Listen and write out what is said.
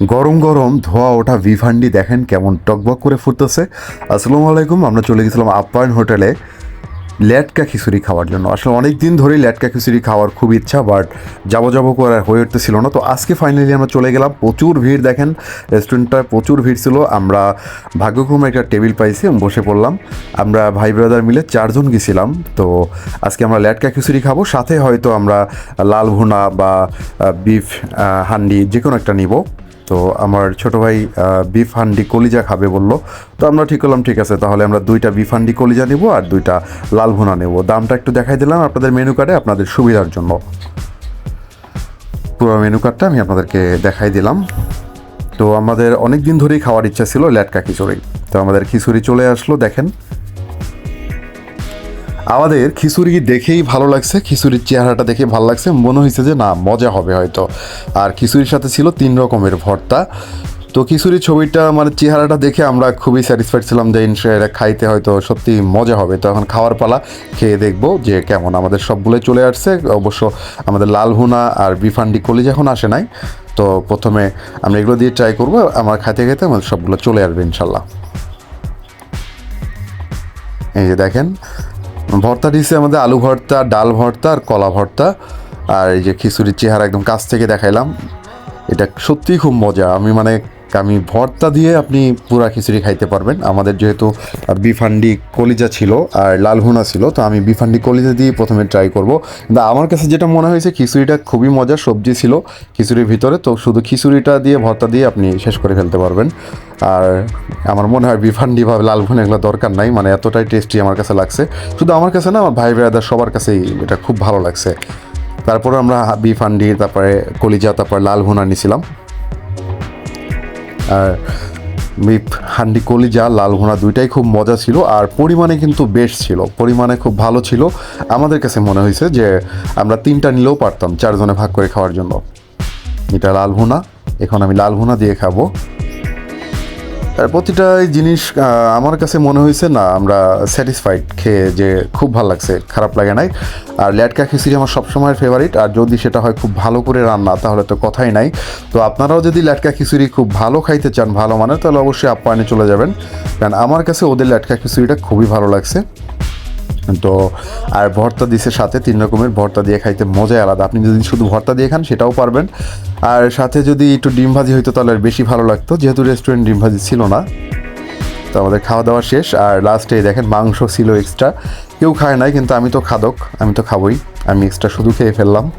গরম গরম ধোয়া ওঠা ভিভান্ডি দেখেন কেমন টকবক করে ফুটতেছে। আসসালামু আলাইকুম, আমরা চলে গেছিলাম আপ্যায়ন হোটেলে ল্যাটকা খিচুড়ি খাওয়ার জন্য। আসলে অনেক দিন ধরেই ল্যাটকা খিচুড়ি খাওয়ার খুব ইচ্ছা বাট যাব যাব করে হয়ে উঠতেছিল না। তো আজকে ফাইনালি আমরা চলে গেলাম, প্রচুর ভিড় দেখেন রেস্টুরেন্টটায় প্রচুর ভিড় ছিল। আমরা ভাগ্যক্রমে একটা টেবিল পাইছি বসে পড়লাম। আমরা ভাই ব্রাদার মিলে চারজন গেছিলাম। তো আজকে আমরা ল্যাটকা খিচুড়ি খাব, সাথে হয়তো আমরা লাল ভুনা বা বিফ হান্ডি যে কোনো একটা নিব। তো আমার ছোট ভাই বিফ হান্ডি কলিজা খাবে বলল। তো আমরা ঠিক করলাম, ঠিক আছে, তাহলে আমরা দুইটা বিফ হান্ডি কলিজা নেব আর দুইটা লাল ভুনা নেব। দামটা একটু দেখাই দিলাম আপনাদের মেনু কার্ডে আপনাদের সুবিধার জন্য। পুরো মেনু কার্ডটা আমি আপনাদেরকে দেখাই দিলাম। তো আমাদের অনেক দিন ধরেই খাওয়ার ইচ্ছা ছিল ল্যাটকা খিচুড়ি। তো আমাদের খিচুড়ি চলে আসলো, দেখেন। আমাদের খিচুড়ি দেখেই ভালো লাগছে, খিচুড়ির চেহারাটা দেখে ভালো লাগছে, মনে হয়েছে যে না, মজা হবে হয়তো। আর খিচুড়ির সাথে ছিল তিন রকমের ভর্তা। তো খিচুড়ির ছবিটা মানে চেহারাটা দেখে আমরা খুবই স্যাটিসফাইড ছিলাম যে এটা খাইতে হয়তো সত্যি মজা হবে। তো এখন খাওয়ার পালা, খেয়ে দেখব যে কেমন আমাদের সবগুলোই চলে আসছে। অবশ্য আমাদের লাল ভুনা আর বিফান্ডি কলিজ এখন আসে নাই। তো প্রথমে আমরা এগুলো দিয়ে ট্রাই করব, আমার খাইতে খেতে আমাদের সবগুলো চলে আসবে ইনশাল্লাহ এই যে দেখেন ভর্তা দিচ্ছে আমাদের আলু ভর্তা, ডাল ভর্তা আর কলা ভর্তা। আর এই যে খিচুড়ির চেহারা একদম কাছ থেকে দেখাইলাম। এটা সত্যিই খুব মজা। আমি মানে আমি ভর্তা দিয়ে আপনি পুরা খিচুড়ি খাইতে পারবেন। আমাদের যেহেতু বিফান্ডি কলিজা ছিল আর লাল ভুনা ছিল, তো আমি বিফান্ডি কলিজা দিয়ে প্রথমে ট্রাই করব। কিন্তু আমার কাছে যেটা মনে হয়েছে, খিচুড়িটা খুবই মজা, সবজি ছিল খিচুড়ির ভিতরে। তো শুধু খিচুড়িটা দিয়ে, ভর্তা দিয়ে আপনি শেষ করে ফেলতে পারবেন। আর আমার মনে হয় বিফান্ডি বা লাল ভুনা এগুলো দরকার নাই মানে এতটাই টেস্টি আমার কাছে লাগছে। শুধু আমার কাছে না, আমার ভাই ব্রাদার সবার কাছেই এটা খুব ভালো লাগছে। তারপরে আমরা বিফান্ডি তারপরে কলিজা, তারপর লাল ভুনা নিছিলাম আর বিফ, হান্ডি, কলিজা লাল ভুনা দুইটাই খুব মজা ছিল আর পরিমাণে কিন্তু বেশ ছিল, পরিমাণে খুব ভালো ছিল। আমাদের কাছে মনে হয়েছে যে আমরা তিনটা নিলেও পারতাম, চারজনে ভাগ করে খাওয়ার জন্য। এটা লাল ভুনা এখন আমি লাল ভুনা দিয়ে খাব। আর প্রতিটা জিনিস আমার কাছে মনে হয়েছে, না, আমরা স্যাটিসফাইড খেয়ে যে খুব ভালো লাগছে, খারাপ লাগে নাই। আর ল্যাটকা খিচুড়ি আমার সবসময়ের ফেভারিট আর যদি সেটা হয় খুব ভালো করে রান্না, তাহলে তো কথাই নাই। তো আপনারাও যদি ল্যাটকা খিচুড়ি খুব ভালো খাইতে চান, ভালো মানে তাহলে অবশ্যই আপ্যায়নে চলে যাবেন। কারণ আমার কাছে ওদের ল্যাটকা খিচুড়িটা খুবই ভালো লাগছে। তো আর ভর্তা দিছে সাথে তিন রকমের ভর্তা দিয়ে খাইতে মজাই আলাদা। আপনি যদি শুধু ভর্তা দিয়ে খান, সেটাও পারবেন। আর সাথে যদি একটু ডিম ভাজি হইতো, তাহলে বেশি ভালো লাগতো। যেহেতু রেস্টুরেন্ট ডিম ভাজি ছিল না। তো আমাদের খাওয়া দাওয়া শেষ। আর লাস্টে দেখেন মাংস ছিল এক্সট্রা কেউ খায় নাই, কিন্তু আমি তো খাদক। আমি তো খাবই। আমি এক্সট্রা শুধু খেয়ে ফেললাম।